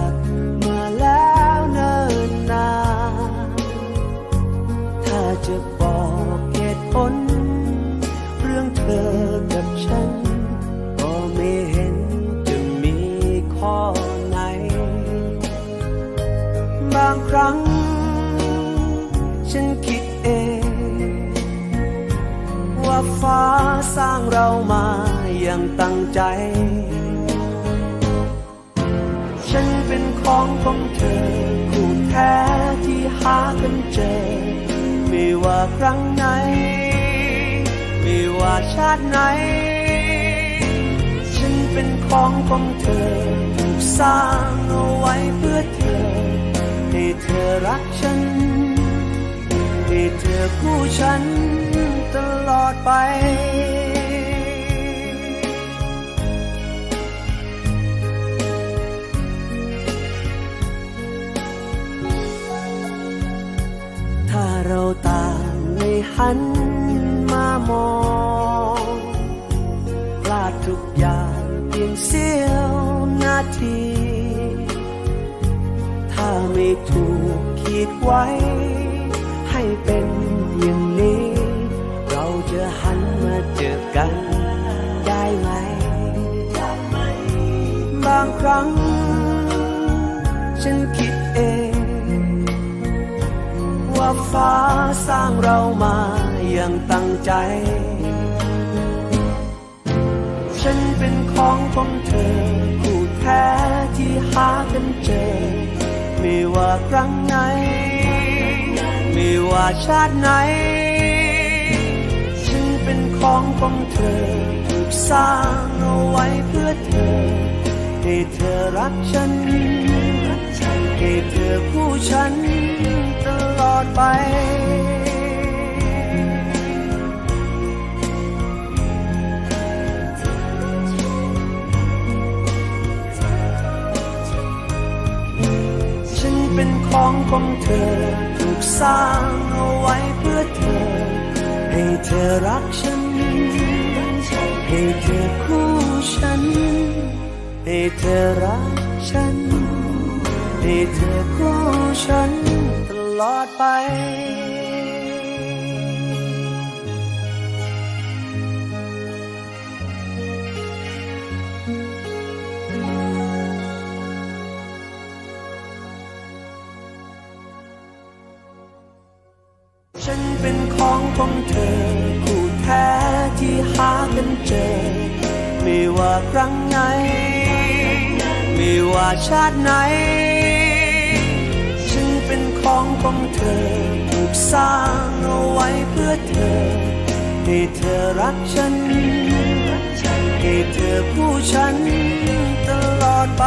ั บางครั้ง ฉันคิดเอง ว่าฟ้าสร้างเรามาอย่างตั้งใจ ฉันเป็นของของเธอ คู่แท้ที่หากันเจอ ไม่ว่าครั้งไหน ไม่ว่าชาติไหน ฉันเป็นของของเธอถูกสร้างเอาไว้เพื่อเธอ ให้เธอรักฉัน ให้เธอคู่ฉันตลอดไป ถ้าเราต่างไม่หันมามองพลาดทุกอย่างเพียงเสี้ยวนาที ไม่ถูกขีดไว้ ให้เป็นอย่างนี้ เราจะหันมาเจอกัน ได้ไหม บางครั้ง ฉันคิดเอง ว่าฟ้าสร้างเรามาอย่างตั้งใจ ฉันเป็นของของเธอคู่แท้ที่หากันเจอ ไม่ว่าครั้งไหน ไม่ว่าชาติไหน ฉันเป็นของของเธอ ถูกสร้างเอาไว้เพื่อเธอ ให้เธอรักฉัน ให้เธอคู่ฉันตลอดไป เป็นของของเธอ ถูกสร้างเอาไว้เพื่อเธอ ให้เธอรักฉัน ให้เธอคู่ฉัน ให้เธอรักฉัน ให้เธอคู่ฉันตลอดไป เป็นของของเธอ คู่แท้ที่หากันเจอ ไม่ว่าครั้งไหน ไม่ว่าชาติไหน ฉันเป็นของของเธอ ถูกสร้างเอาไว้เพื่อเธอ ให้เธอรักฉัน ให้เธอคู่ฉันตลอดไป